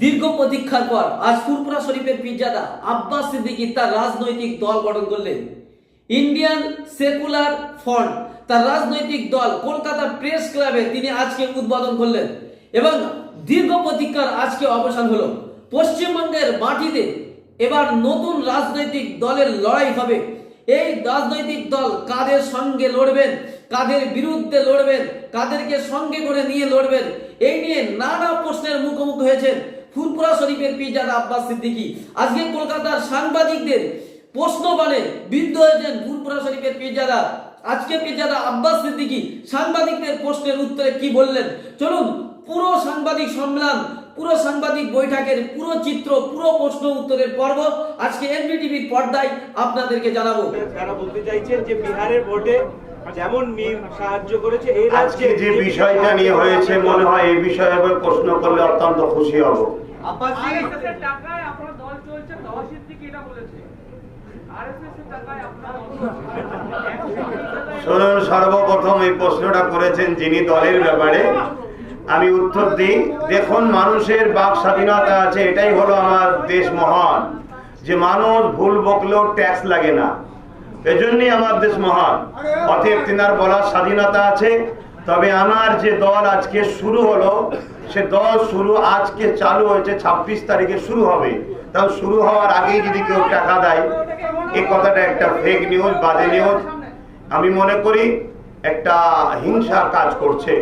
দীর্ঘ প্রতীক্ষার পর আজ ফুরপুরা শরীফের পিজ্জাদা আব্বাস সিদ্দিকী তার রাজনৈতিক দল গঠন করলেন। ইন্ডিয়ান সেকুলার ফ্রন্ট তার রাজনৈতিক দল কলকাতা প্রেস ক্লাবে তিনি আজকে উদ্বোধন করলেন এবং দীর্ঘ প্রতীক্ষার আজকে অবসান হলো। পশ্চিমবঙ্গের মাটিতে এবার নতুন রাজনৈতিক দলের লড়াই হবে। এই রাজনৈতিক দল কাদের সঙ্গে লড়বেন, কাদের বিরুদ্ধে লড়বেন, কাদেরকে সঙ্গে করে নিয়ে লড়বেন, এই নিয়ে নানা প্রশ্নের মুখোমুখি হয়েছেন। ফুরপুরা শরীফের পিজাদ আব্বাস সিদ্দিকী। আজকে কলকাতার সাংবাদিকদের প্রশ্ন বানে বিদ্ধ হয়েছেন ফুরপুরা শরীফের পিজাদা আজকে পিজাদা আব্বাস সিদ্দিকী সাংবাদিকদের প্রশ্নের উত্তরে কি বললেন? চলুন পুরো সাংবাদিক সম্মেলন পুরো সাংবাদিক বৈঠকের পুরো চিত্র পুরো প্রশ্ন উত্তরের পর্ব আজকে এনবিটিভির পর্দায় আপনাদেরকে জানাব। তারা বলতে চাইছেন যে বিহারের ভোটে যেমন মিম সাহায্য করেছে এই আজকে যে বিষয়টা নিয়ে হয়েছে মনে হয় এই বিষয়ে আবার প্রশ্ন করলে অত্যন্ত খুশি হব। আরএসএস এর টাকায় আপনার দল চলছে তহসিল থেকে এটা বলেছে। আরএসএস এর টাকায় আপনার দল চলছে। শুনুন সর্বপ্রথম এই প্রশ্নটা করেছেন যিনি দলের ব্যাপারে। আমি উত্তর দিই দেখুন মানুষের বাক স্বাধীনতা আছে এটাই হলো আমার দেশ মহান। যে মানুষ ভুল বকলেও ট্যাক্স লাগে না। এজন্যই আমার দেশ মহান। অতএব তিনার বলার স্বাধীনতা আছে তবে আমার যে দল আজকে শুরু হলো, সে দল শুরু আজকে চালু হয়েছে, ছাব্বিশ তারিখে শুরু হবে। তাও শুরু হওয়ার আগেই যদি কেউ টাকা দেয় এই কথাটা একটা ফেক নিউজ বাজে নিউজ আমি মনে করি একটা হিংসা কাজ করছে,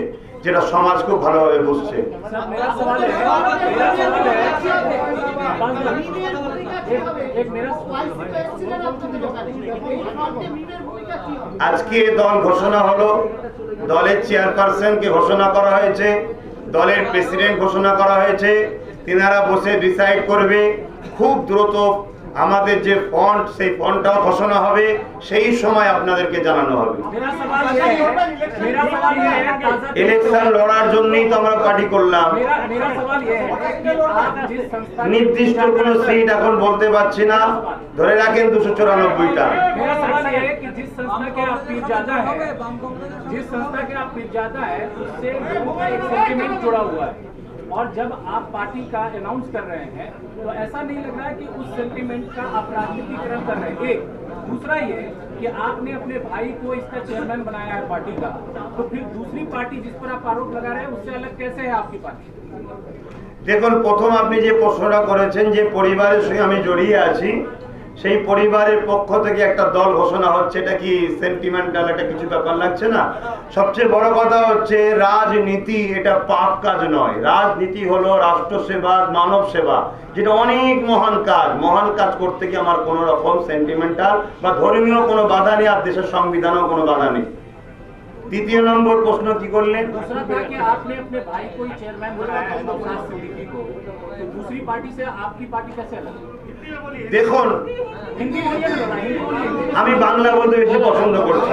যেটা সমাজ খুব ভালোভাবে বুঝছে। আজকে দল ঘোষণা হলো, দলের চেয়ারপারসনকে ঘোষণা করা হয়েছে, দলের প্রেসিডেন্ট ঘোষণা করা হয়েছে, তিনারা বসে ডিসাইড করবে, খুব দ্রুত আমাদের যে ফন্ড সেই ফন্ডটাও ঘোষণা হবে সেই সময় আপনাদেরকে জানানো হবে मेरा सवाल ये है मेरा सवाल ये है ताजा ইলেকশন লড়ার জন্যই তো আমরা পার্টি করলাম मेरा मेरा सवाल ये है कि आप जिस संस्था के- নির্দিষ্ট কোনো সিট এখন বলতে পারছি না ধরে রাখেন দুশো চুরানব্বইটা मेरा सवाल ये है कि जिस संस्था के आप पीर ज्यादा है जिस संस्था के आप पीर ज्यादा है उससे लोगों का एक सेंटिमेंट जुड़ा हुआ है और जब आप पार्टी का अनाउंस कर रहे हैं तो ऐसा नहीं लग रहा है कि उस सेंटिमेंट का आप राजनीतिकरण कर रहे हैं एक दूसरा ये कि आपने अपने भाई को इसका चेयरमैन बनाया है पार्टी का तो फिर दूसरी पार्टी जिस पर आप आरोप लगा रहे हैं उससे अलग कैसे है आपकी पार्टी দেখুন প্রথম আপনি যে প্রশ্নটা করেছেন যে পরিবারের সঙ্গে আমি জড়িয়ে আছি সেই পরিবারের পক্ষ থেকে একটা দল ঘোষণা হচ্ছে এটা কি সেন্টিমেন্টাল একটা কিছু ব্যাপার লাগছে না সবচেয়ে বড় কথা হচ্ছে রাজনীতি এটা পাপ কাজ নয় রাজনীতি হলো রাষ্ট্র সেবা মানব সেবা যেটা অনেক মহান কাজ মহান কাজ করতে গিয়ে আমার কোনো রকম সেন্টিমেন্টাল বা ধর্মীয় কোনো বাধা নেই আর দেশের সংবিধানেও কোনো বাধা নেই দ্বিতীয় নম্বর প্রশ্ন কি করলেন दूसरा था कि आपने अपने भाई को ही चेयरमैन बनाया है नौशाद सिद्दीकी को तो दूसरी पार्टी से आपकी पार्टी कैसे अलग है? দেখুন, আমি বাংলা বলতে বেশি পছন্দ করছি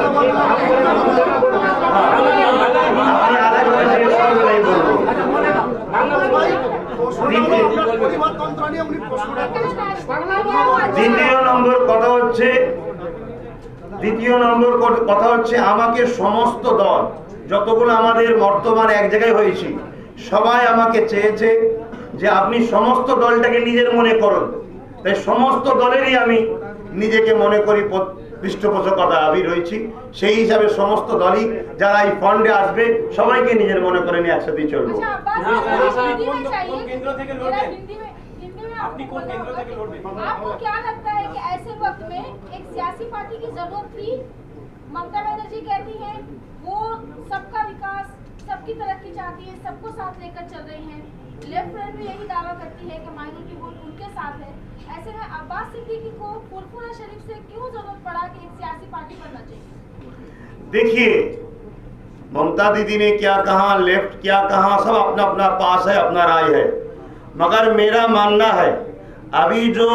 দ্বিতীয় নম্বর কথা হচ্ছে, দ্বিতীয় নম্বর কথা হচ্ছে, আমাকে সমস্ত দল, যতগুলো আমাদের বর্তমান এক জায়গায় হয়েছি, সবাই আমাকে চেয়েছে যে আপনি সমস্ত দলটাকে নিজের মনে করুন। তাই সমস্ত দলেরই আমি নিজেকে মনে করি প- পৃষ্ঠপোষকতা আমি রয়েছি সেই হিসাবে সমস্ত দলই যারা এই ফান্ডে আসবে সবাইকে নিজের মনে করে নিয়ে একসাথেই চলবো अच्छा अब्बास हाँ, मेरा हाँ, हिंदी कौन- में चाहिए कौन केंद्र थे कि मेरा लौटे? हिंदी में हिंदी में अपनी आपको कौन बोलना केंद्र थे कि होगा। लौटे? आपको क्या लगता है कि ऐसे वक्त में एक सियासी पार्टी की जरूरत थी ममता बनर्जी कहती हैं वो सबका विकास सबकी तरक्की चाहती है सबको साथ लेकर चल रही हैं लेफ़्ट फ्रंट भी यही दावा करती है कि माइनॉरिटी वोट उनके साथ है। ऐसे में अब्बास सिद्दीकी को शरीफ से क्यों ज़रूरत पड़ा कि एक सियासी पार्टी बनना चाहिए? देखिए, ममता दीदी ने क्या कहा, लेफ़्ट क्या कहा, सब अपना अपना पास है, अपना राय है। मगर मेरा मानना है, अभी जो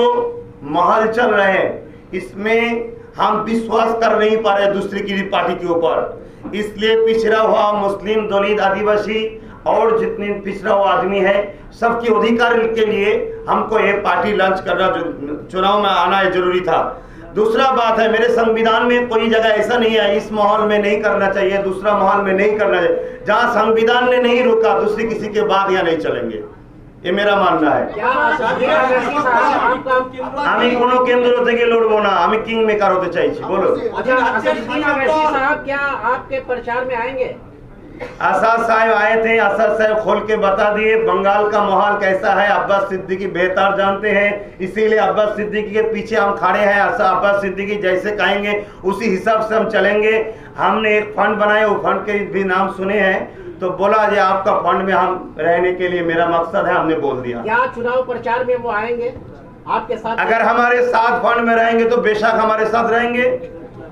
महल चल रहे हैं, इसमें हम विश्वास कर नहीं पा रहे दूसरी की पार्टी के ऊपर। इसलिए पिछड़ा हुआ मुस्लिम दलित आदिवासी और जितने पिछड़ा हुआ आदमी है सबके अधिकार के लिए हमको ये पार्टी लॉन्च करना जो- चुनाव में आना ये जरूरी था दूसरा बात है मेरे संविधान में कोई जगह ऐसा नहीं है इस माहौल में नहीं करना चाहिए दूसरा माहौल में नहीं करना चाहिए जहाँ संविधान ने नहीं रोका दूसरी किसी के बाद यहाँ नहीं चलेंगे ये मेरा मानना है क्या ये अवैसी साहब आपका আমি কোনো কেন্দ্র থেকে লড়বো না আমি কিং মেকার হতে চাইছি বলো अच्छा असदुद्दीन अवैसी साहब क्या आपके प्रचार में आएंगे आसाद साहब आए थे आसाद साहब खोल के बता दिए बंगाल का माहौल कैसा है अब्बास सिद्दीकी बेहतर जानते हैं इसीलिए अब्बास सिद्दीकी के पीछे हम खड़े हैं आसा- अब्बास सिद्दीकी जैसे कहेंगे उसी हिसाब से हम चलेंगे। हमने एक फंड बनाया वो फंड के भी नाम सुने हैं तो बोला जी आपका फंड में हम रहने के लिए मेरा मकसद है हमने बोल दिया। क्या चुनाव प्रचार में वो आएँगे आपके साथ अगर हमारे साथ फंड में रहेंगे तो बेशक हमारे साथ रहेंगे।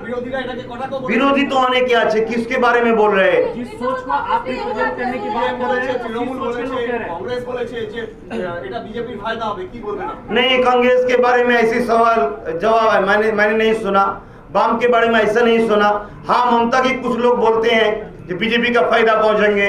বিরোধীরা এটাকে কটাক্ষ করছে। विरोधी तो अनेक क्या है किसके बारे में बोल रहे हैं जिस सोच को आप रिप्रेजेंट करने की बात कर रहे हैं তৃণমূল उसी सोच के लोग বলেছে कह रहे हैं কংগ্রেস বলেছে যে আহ, এটা বিজেপির ফায়দা হবে কি বলবেন আপনি? नहीं कांग्रेस के बारे में ऐसे सवाल जवाब है मैंने मैंने नहीं सुना वाम के बारे में ऐसा नहीं सुना हाँ ममता की कुछ लोग बोलते हैं कि बीजेपी का फायदा पहुंचेंगे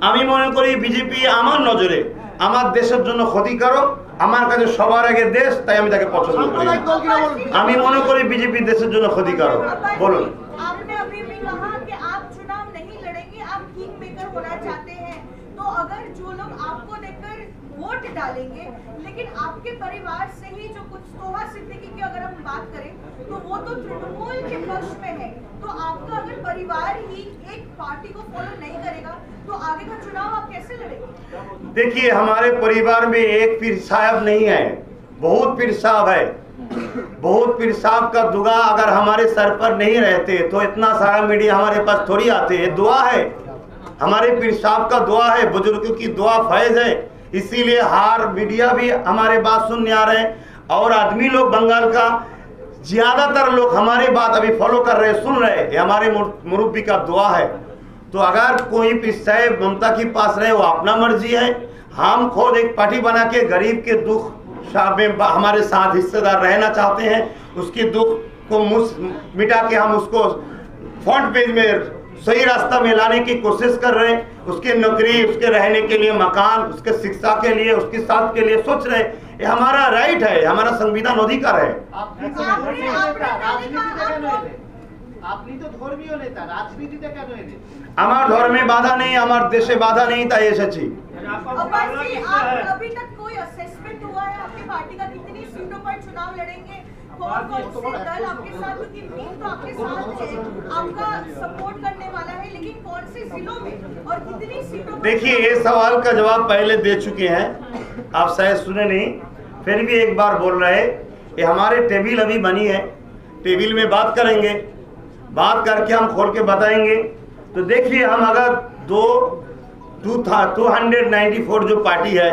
আমি মনে করি বিজেপি আমার নজরে আমার দেশের জন্য ক্ষতিকারক আমার কাছে সবার আগে দেশ তাই আমি তাকে পছন্দ করি আমি মনে করি বিজেপি দেশের জন্য ক্ষতিকারক। বলুন। तो अगर जो लोग आपको देखकर वोट डालेंगे, लेकिन आपके परिवार से ही जो कुछ सोहा सिद्दीकी की अगर हम बात करें तो वो तो तृणमूल के पक्ष में है। तो आपका अगर परिवार ही एक पार्टी को फॉलो नहीं करेगा तो आगे का चुनाव आप कैसे लड़ेंगे? देखिए, हमारे परिवार में एक पीर साहब नहीं है। बहुत पीर साहब है। बहुत पीर साहब का दुआ अगर हमारे सर पर नहीं रहते तो इतना सारा मीडिया हमारे पास थोड़ी आते ये दुआ है। हमारे पीर साहब का दुआ है, बुज़ुर्गों की दुआ फैज है। इसीलिए हार मीडिया भी हमारे बात सुनने आ रहे हैं और आदमी लोग बंगाल का ज़्यादातर लोग हमारी बात अभी फॉलो कर रहे सुन रहे ये हमारे मुर- मुरब्बी का दुआ है। तो अगर कोई भी साहेब ममता के पास रहे, वो अपना मर्ज़ी है। हम खुद एक पार्टी बना के गरीब के दुख में हमारे साथ हिस्सेदार रहना चाहते हैं। उसके दुख को मिटा के हम उसको फ्रंट पेज में सही रास्ता में लाने की कोशिश कर रहे हैं। उसके नौकरी, उसके रहने के लिए मकान, उसके शिक्षा के लिए, उसके साथ के लिए सोच रहे ये हमारा राइट है हमारा संविधान अधिकार है। আমার ধর্মে বাধা নেই আমার দেশে বাধা নেই তাই এসেছি अब्बास जी आप अभी तक कोई असेसमेंट हुआ है आपकी पार्टी का कितनी सीटों पर चुनाव लड़ेंगे कौन कौन से दल आपके साथ क्योंकि टीम तो आपके साथ है आपका सपोर्ट करने वाला है लेकिन कौन से जिलों में और कितनी सीटों पर देखिए ये सवाल का जवाब पहले दे चुके हैं आप शायद सुने नहीं फिर भी एक बार बोल रहे ये हमारे टेबल अभी बनी है टेबल में बात करेंगे बात करके हम खोल के बताएँगे। तो देखिए, हम अगर दो टू था टू हंड्रेड नाइन्टी फोर जो पार्टी है,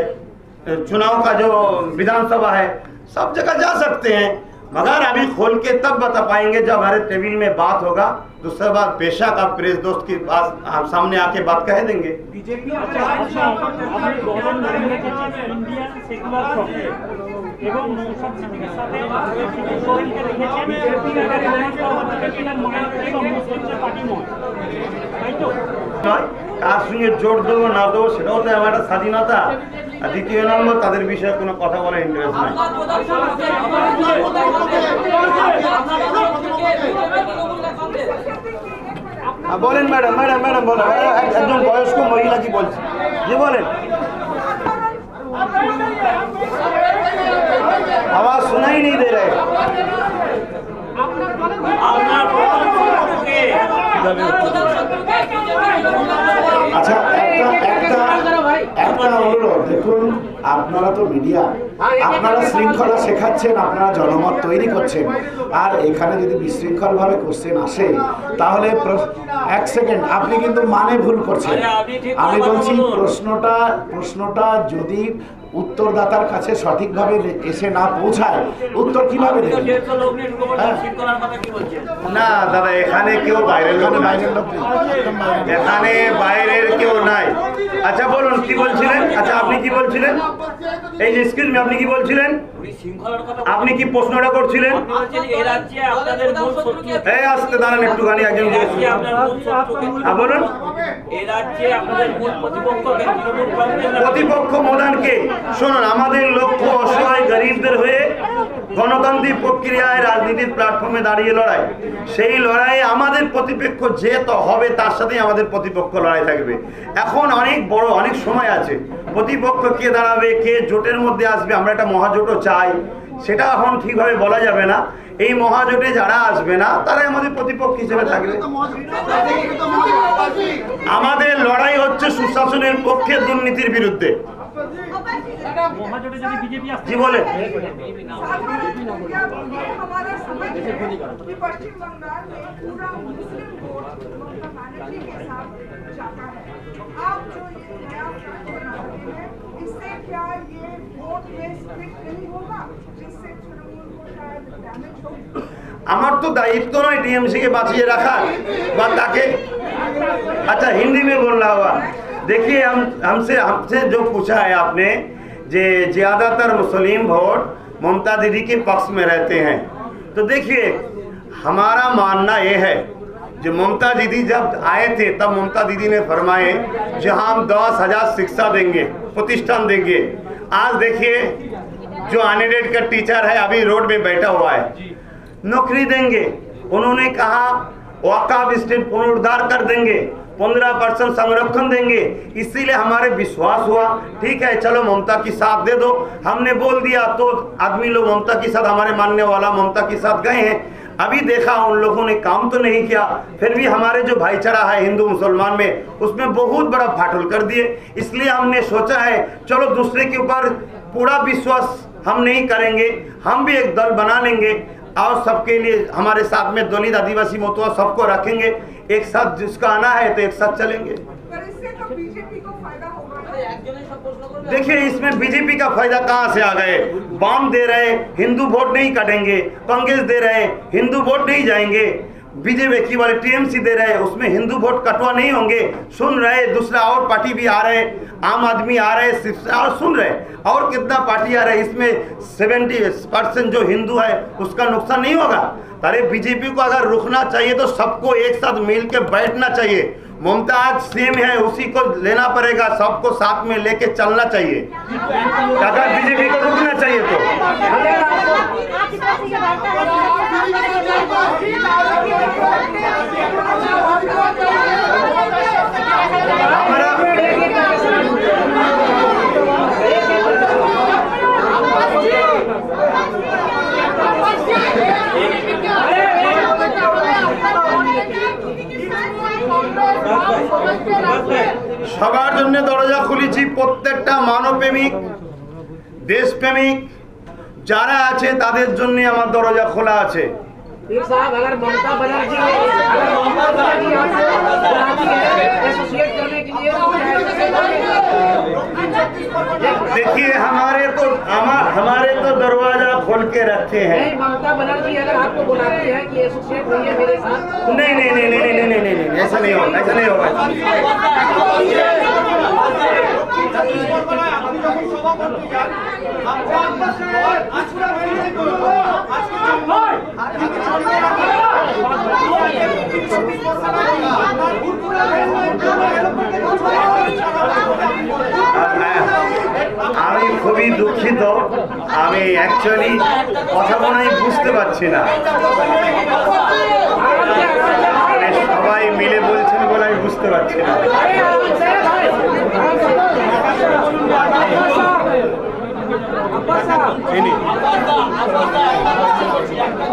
चुनाव का जो विधानसभा है, सब जगह जा सकते हैं। मगर अभी खोल के तब बता पाएँगे जब हमारे टेबल में बात होगा। दूसरा बात बेशक आप प्रेस दोस्त की बात आप सामने आके बात कह देंगे বিজেপি আচ্ছা আচ্ছা আপনি governor Narendra Modi Indian secular front এবং নৌশাদ সিদ্দিকের সাথে সোহেলকে রেখেছেন বিজেপি আগে রিলায়েন্স পার্টিকুলার মহারাষ্ট্র মুসলিমদের পার্টি নয় তাই তো নয় কার সঙ্গে জোর দেবো না দেবো সেটাও তো আমার একটা স্বাধীনতা আর দ্বিতীয় নম্বর তাদের বিষয়ে কোনো কথা বলার ইন্টারেস্ট নাই হ্যাঁ, বলেন ম্যাডাম ম্যাডাম ম্যাডাম বলেন এক- একজন বয়স্ক মহিলা কি বলছে জি বলেন আওয়াজ শোনাই নেই দে রে আচ্ছা একটা একটা একটা অনুরোধ দেখুন আপনারা তো মিডিয়া আপনারা শৃঙ্খলা শেখাচ্ছেন আপনারা জনমত তৈরি করছেন। আর এখানে যদি বিশৃঙ্খলভাবে কোশ্চেন আসে তাহলে এক সেকেন্ড আপনি কিন্তু মানে ভুল করছেন। আমি বলছি প্রশ্নটা প্রশ্নটা যদি উত্তরদাতার কাছে সঠিকভাবে এসে না পৌঁছায় উত্তর কীভাবে হ্যাঁ। না দাদা এখানে কেউ বাইরের লোক এখানে বাইরের লোক। এখানে বাইরের কেউ নাই। আচ্ছা বলুন কি বলছিলেন? আচ্ছা আপনি কি বলছিলেন? এই যে এক্সকিউজ মি আপনি কি বলছিলেন? আপনি কি প্রশ্নটা করছিলেন? এই রাজ্যে আপনাদের মূল শত্রু এই আসতে দাঁড়ান একটুখানি একজন হ্যাঁ, বলুন। প্রতিপক্ষ মোদানকে শুনুন, আমাদের লক্ষ্য অসহায় গরিবদের হয়ে গণতান্ত্রিক প্রক্রিয়ায় রাজনীতির প্ল্যাটফর্মে দাঁড়িয়ে লড়াই। সেই লড়াইয়ে আমাদের প্রতিপক্ষ যে তো হবে, তার সাথেই আমাদের প্রতিপক্ষ লড়াই থাকবে। এখন অনেক বড়, অনেক সময় আছে। প্রতিপক্ষ কে দাঁড়াবে, কে জোটের মধ্যে আসবে, আমরা একটা মহাজোটও চাই। সেটা এখন ঠিকভাবে বলা যাবে না। এই মহাজোটে যারা আসবে না, তারাই আমাদের প্রতিপক্ষ হিসেবে থাকবে। আমাদের লড়াই হচ্ছে সুশাসনের পক্ষে দুর্নীতির বিরুদ্ধে। মহাজোটে যদি বিজেপি আসতে জি বলে हमारा समझ है कि पश्चिम बंगाल में पूरा मुस्लिम वोट ममता बनर्जी के साथ जाता है आप जो ये नया फ्रंट बना रहे हैं इससे क्या ये वोट में स्प्लिट नहीं होगा जिससे तृणमूल को शायद डैमेज हो আমার তো दायित्व नय टीएमसी के बाँचिए रखा বা ताके अच्छा हिंदी में बोल रहा हुआ देखिए, हम, हमसे हमसे जो पूछा है आपने जे ज़्यादातर मुस्लिम वोट ममता दीदी के पक्ष में रहते हैं। तो देखिए, हमारा मानना ये है जो ममता दीदी जब आए थे, तब ममता दीदी ने फरमाए जो हम दस हज़ार शिक्षा देंगे, प्रतिष्ठान देंगे। आज देखिए, जो अनएडेड का टीचर है, अभी रोड में बैठा हुआ है। नौकरी देंगे। उन्होंने कहा वाकाब स्टेट पुनरुद्धार कर देंगे। पंद्रह परसेंट संरक्षण देंगे। इसीलिए हमारे विश्वास हुआ। ठीक है, चलो ममता की साथ दे दो। हमने बोल दिया तो आदमी लोग ममता के साथ, हमारे मानने वाला ममता के साथ गए हैं। अभी देखा, उन लोगों ने काम तो नहीं किया। फिर भी हमारे जो भाईचारा है हिंदू मुसलमान में, उसमें बहुत बड़ा फाटल कर दिए। इसलिए हमने सोचा है, चलो दूसरे के ऊपर पूरा विश्वास हम नहीं करेंगे, हम भी एक दल बना लेंगे। और सबके लिए हमारे साथ में दलित, आदिवासी मतुआ सबको रखेंगे। एक साथ जिसका आना है तो एक साथ चलेंगे। तो देखिए इसमें बीजेपी का फ़ायदा कहाँ से आ गए? बाम दे रहे हिंदू वोट नहीं कटेंगे कांग्रेस दे रहे हिंदू वोट नहीं जाएँगे। बीजेपी की वाले टीएमसी दे रहे उसमें हिंदू वोट कटवा नहीं होंगे। सुन रहे दूसरा और पार्टी भी आ रहे आम आदमी आ रहे और सुन रहे और कितना पार्टी आ रहे इसमें सेवेंटी परसेंट जो हिंदू है उसका नुकसान नहीं होगा? अरे बीजेपी को अगर रुकना चाहिए तो सबको एक साथ मिल के बैठना चाहिए। ममता आज सीएम है, उसी को लेना पड़ेगा, सबको साथ में लेके चलना चाहिए। अगर बीजेपी को रुकना चाहिए तो। সবার জন্য দরজা খুলেছি প্রত্যেকটা মানবপ্রেমিক দেশপ্রেমিক যারা আছে তাদের জন্য আমার দরজা খোলা আছে। দেখি আমার हमारे तो दरवाज़ा खोल के रखे हैं। ममता नहीं नहीं नहीं नहीं नहीं नहीं नहीं ऐसा नहीं होगा ऐसा नहीं होगा मैं আমি খুবই দুঃখিত। আমি অ্যাকচুয়ালি কথা মনে হয় বুঝতে পারছি না। মানে সবাই মিলে বলছেন বলে আমি বুঝতে পারছি না।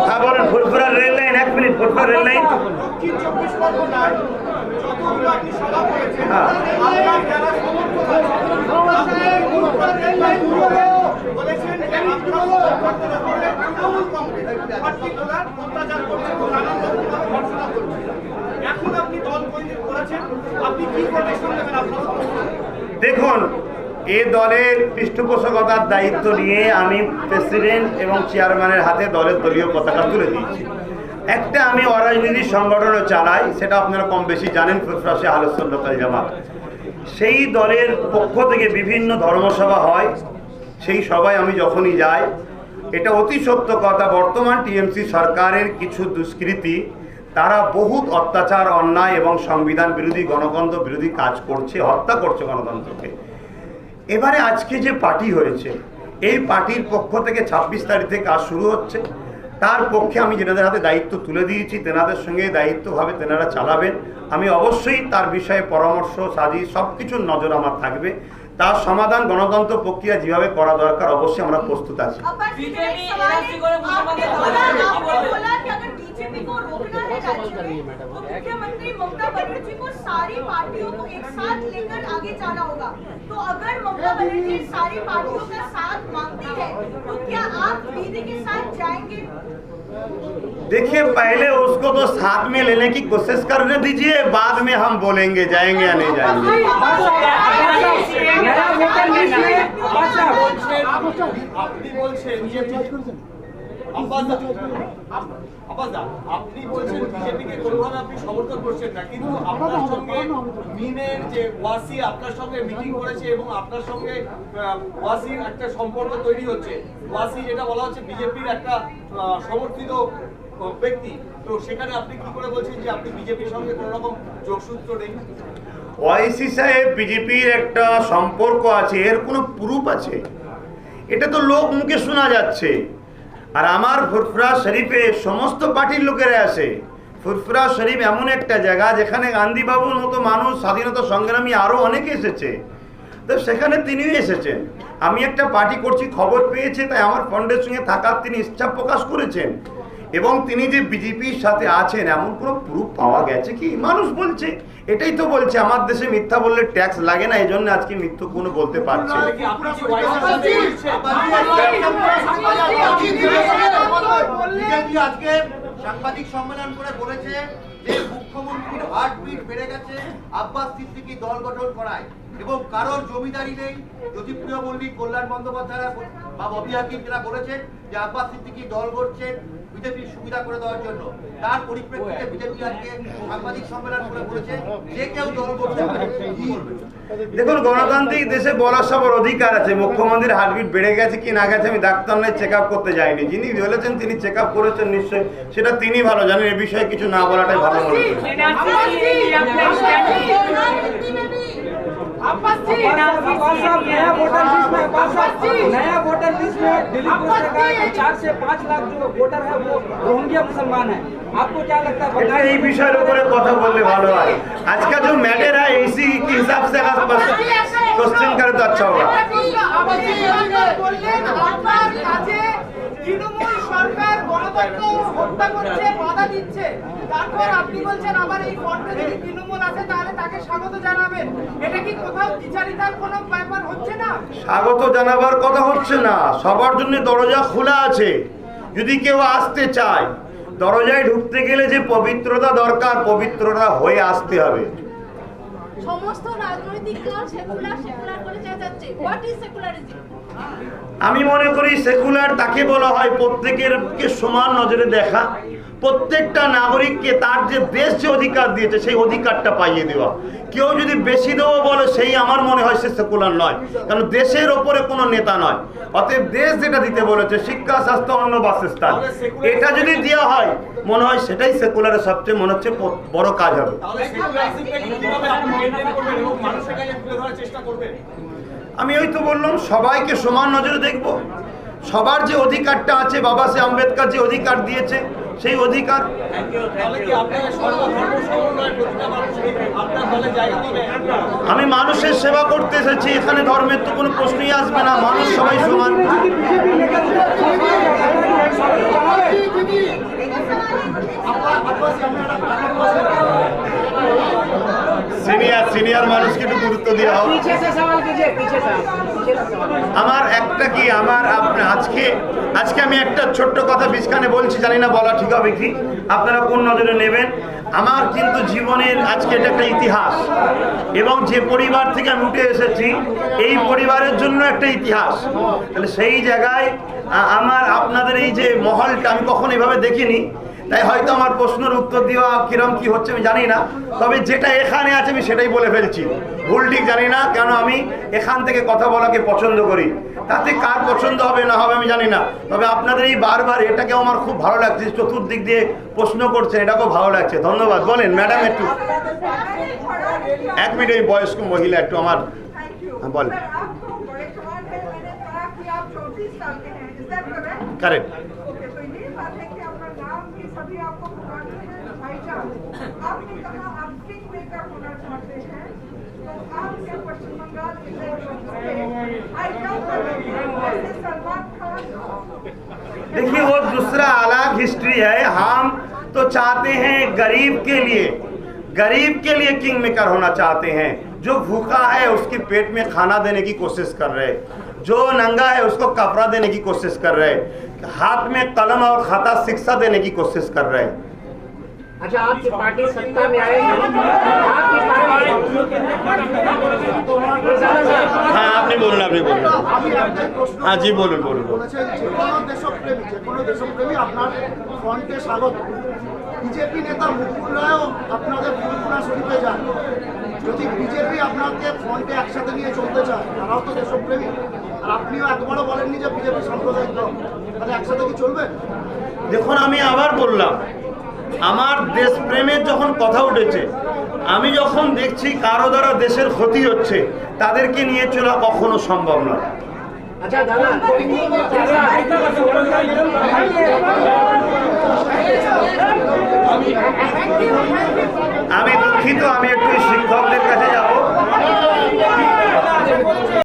হ্যাঁ বলেন রেল লাইন এক মিনিট ফুরফুরা রেল লাইন। দক্ষিণ চব্বিশ পরগনায় যতগুলো আপনি সভা করেছেন হ্যাঁ। দেখুন, এ দলের পৃষ্ঠপোষকতার দায়িত্ব নিয়ে আমি প্রেসিডেন্ট এবং চেয়ারম্যানের হাতে দলের দলীয় পতাকা তুলে দিয়েছি। একটা আমি অরাজনীতি সংগঠনও চালাই, সেটা আপনারা কম বেশি জানেন ফুসফাসে আলোচনা জামাত। সেই দলের পক্ষ থেকে বিভিন্ন ধর্মসভা হয়, সেই সভায় আমি যখনই যাই, এটা অতি সত্য কথা, বর্তমান টিএমসি সরকারের কিছু দুষ্কৃতী, তারা বহুত অত্যাচার, অন্যায় এবং সংবিধান বিরোধী, গণতন্ত্র বিরোধী কাজ করছে, হত্যা করছে গণতন্ত্রকে। এবারে আজকে যে পার্টি হয়েছে, এই পার্টির পক্ষ থেকে ছাব্বিশ তারিখ থেকে কাজ শুরু হচ্ছে। তার পক্ষে আমি যেনাদের হাতে দায়িত্ব তুলে দিয়েছি, তেনাদের সঙ্গে দায়িত্বভাবে তেনারা চালাবেন। আমি অবশ্যই তার বিষয়ে পরামর্শ সাজি সব কিছুর নজর আমার থাকবে। তার সমাধান গণতন্ত্র প্রক্রিয়া যেভাবে করা দরকার, অবশ্যই আমরা প্রস্তুত আছি। है राज्य में तो मुख्यमंत्री ममता बनर्जी को सारी पार्टियों को एक साथ लेकर आगे जाना होगा। तो अगर ममता बनर्जी सारी पार्टियों का साथ मांगती है तो क्या आप दीदी के साथ जाएँगे? देखिए पहले उसको तो साथ में लेने की कोशिश करने दीजिए बाद में हम बोलेंगे जाएँगे या नहीं जाएँगे। আপনি বলছেন বিজেপিকে কোনোভাবে আপনি সমর্থন করছেন না কিন্তু আপনার সঙ্গে মিনের যে ওয়াসি আপনার সঙ্গে মিটিং করেছে এবং আপনার সঙ্গে ওয়াসির একটা সম্পর্ক তৈরি হচ্ছে। ওয়াসি যেটা বলা হচ্ছে বিজেপির একটা আহ, সমর্থিত ব্যক্তি। তো সেখানে আপনি কি করে বলছেন যে আপনি বিজেপির সঙ্গে কোনো রকম যোগসূত্র নেই? ওয়াইসি সাহেব বিজেপির একটা সম্পর্ক আছে এর কোনো প্রুফ আছে? এটা তো লোক মুখে শোনা যাচ্ছে। আর আমার ফুরফুরা শরীফে সমস্ত পার্টির লোকেরা আসে। ফুরফুরা শরীফ এমন একটা জায়গা যেখানে গান্ধীবাবুর মতো মানুষ, স্বাধীনতা সংগ্রামী আরও অনেকে এসেছে। তো সেখানে তিনিও এসেছেন। আমি একটা পার্টি করছি, খবর পেয়েছে, তাই আমার ফন্ডের সঙ্গে থাকার তিনি ইচ্ছা প্রকাশ করেছেন। এবং তিনি যে বিজেপির সাথে আছেন এমন কোনো প্রুফ পাওয়া গেছে কি? মানুষ বলছে। এটাই তো বলছে আমার দেশে মিথ্যা বললে ট্যাক্স লাগে না এই জন্য আজকে মিথ্যু কোনো বলতে পারছে আজকে সাংবাদিক সম্মেলন করে বলেছে যে মুখ্যমন্ত্রীর হার্টবিট বেড়ে গেছে আব্বাস সিদ্দিকী দল গঠন করায়। এবং কারোর জমিদারি নেই। জ্যোতিপ্রিয় মল্লিক কল্যাণ বন্দ্যোপাধ্যায় বা ববি হাকিম যারা বলেছেন যে আব্বাস সিদ্দিকী দল করছেন বিজেপির সুবিধা করে দেওয়ার জন্য। তার পরিপ্রেক্ষিতে বিজেপি আজকে সাংবাদিক সম্মেলন করে বলেছে যে কেউ দল করতে পারে দেখুন গণতান্ত্রিক দেশে বলার সবার অধিকার আছে। মুখ্যমন্ত্রীর হার্টবিট বেড়ে গেছে কি না গেছে আমি ডাক্তার নাই চেক করতে যাইনি। যিনি বলেছেন তিনি চেক করেছেন নিশ্চয়ই সেটা তিনি ভালো জানেন এ বিষয়ে কিছু না বলাটাই ভালো মনে नया वोटर लिस्ट में अब्बास साहब नया वोटर लिस्ट में दिलीप घोष ने कहा कि चार से पाँच लाख जो वोटर है वो रोहिंग्या मुसलमान है आपको क्या लगता है এটা এই বিষয়ের উপরে কথা বললে ভালো হয় আজকে जो मैटर है इसी के हिसाब से अगर क्वेश्चन करे तो अच्छा होगा বললেন আপনার কাছে তৃণমূল সরকার গণতন্ত্র হত্যা করছে বাধা দিচ্ছে। তারপর আপনি বলছেন আমার এই ফন্ডে যদি তৃণমূল আছে তাহলে তাকে স্বাগত জানাবেন। এটা কি কোথাও বিচারিতার কোনো ব্যাপার হচ্ছে না? স্বাগত জানাবার কথা হচ্ছে না। সবার জন্য দরজা খোলা আছে। যদি কেউ আসতে চায় দরজায় ঢুকতে গেলে যে পবিত্রতা দরকার পবিত্রতা হয়ে আসতে হবে। সমস্ত রাজনৈতিক দল সেকুলার সেকুলার করে চেঁচাচ্ছে। হোয়াট ইজ সেকুলারিজম আমি মনে করি সেকুলার তাকে বলা হয় প্রত্যেকের কে সমান নজরে দেখা। প্রত্যেকটা নাগরিককে তার যে দেশ যে অধিকার দিয়েছে সেই অধিকারটা পাইয়ে দেওয়া। কেউ যদি বেশি দেবো বলে সেই আমার মনে হয় সে সেকুলার নয়। কারণ দেশের ওপরে কোনো নেতা নয়। অতএব দেশ যেটা দিতে বলেছে শিক্ষা স্বাস্থ্য অন্য বাসস্থান। এটা যদি দেওয়া হয় মনে হয় সেটাই সেকুলারের সবচেয়ে মনে হচ্ছে বড় কাজ হবে। আমি ওই তো বললাম সবাইকে সমান নজরে দেখব। সবার যে অধিকারটা আছে বাবা সে আম্বেদকর যে অধিকার দিয়েছে সেই অধিকার। আমি মানুষের সেবা করতে এসেছি এখানে ধর্মের তো কোনো প্রশ্নই আসবে না মানুষ সবাই সমান। সিনিয়র সিনিয়র মানুষকে একটু গুরুত্ব দেওয়া হোক আমার একটা কি আমার আজকে আজকে আমি একটা ছোট্ট কথা বিষখানে বলছি জানি না বলা ঠিক হবে কি। আপনারা কোন নজরে নেবেন? আমার কিন্তু জীবনের আজকে এটা একটা ইতিহাস। এবং যে পরিবার থেকে আমি উঠে এসেছি এই পরিবারের জন্য একটা ইতিহাস। তাহলে সেই জায়গায় আমার আপনাদের এই যে মহলটা আমি কখনো এভাবে দেখিনি। তাই হয়তো আমার প্রশ্নের উত্তর দেওয়া কিরম কি হচ্ছে আমি জানি না তবে যেটা এখানে আছে আমি সেটাই বলে ফেলছি। ভুল ঠিক জানি না কেন আমি এখান থেকে কথা বলাকে পছন্দ করি। তাতে কার পছন্দ হবে না হবে আমি জানি না তবে আপনাদের এই বারবার এটাকেও আমার খুব ভালো লাগছে চতুর্দিক দিয়ে প্রশ্ন করছেন এটাকেও ভালো লাগছে। ধন্যবাদ। বলেন ম্যাডাম একটু এক মিনিট এই বয়স্ক মহিলা একটু আমার হ্যাঁ, বল কারেক্ট देखिए, वो दूसरा अलग हिस्ट्री है। हम तो चाहते हैं गरीब के लिए, गरीब के लिए किंग मेकर होना चाहते हैं। जो भूखा है, उसके पेट में खाना देने की कोशिश कर रहे जो नंगा है, उसको कपड़ा देने की कोशिश कर रहे हाथ में कलम और खाता शिक्षा देने की कोशिश कर रहे अच्छा आपकी पार्टी सत्ता में आएगी आपकी पार्टी হ্যাঁ আপনি বলুন আপনি বলুন আমি একটাই প্রশ্ন হ্যাঁ, জি, বলুন, বলুন, বলুন। বলেছেন যে কোনো দেশপ্রেমী যে কোনো দেশপ্রেমী আপনার ফ্রন্টে স্বাগত বিজেপি নেতা মুকুল রায়ও আপনাদের ফুলপুরা শরীফে যান যদি বিজেপি আপনাকে ফ্রন্টে একসাথে নিয়ে চলতে চায় তারাও তো দেশপ্রেমী আর আপনিও একবারও বলেননি যে বিজেপি সাম্প্রদায়িক দল তাহলে একসাথে কি চলবে দেখুন আমি আবার বললাম আমার দেশ প্রেমের যখন কথা উঠেছে আমি যখন দেখছি কারও দ্বারা দেশের ক্ষতি হচ্ছে তাদেরকে নিয়ে চলা কখনো সম্ভব নয়। আচ্ছা, আমি দুঃখিত আমি একটু শিক্ষকদের কাছে যাব।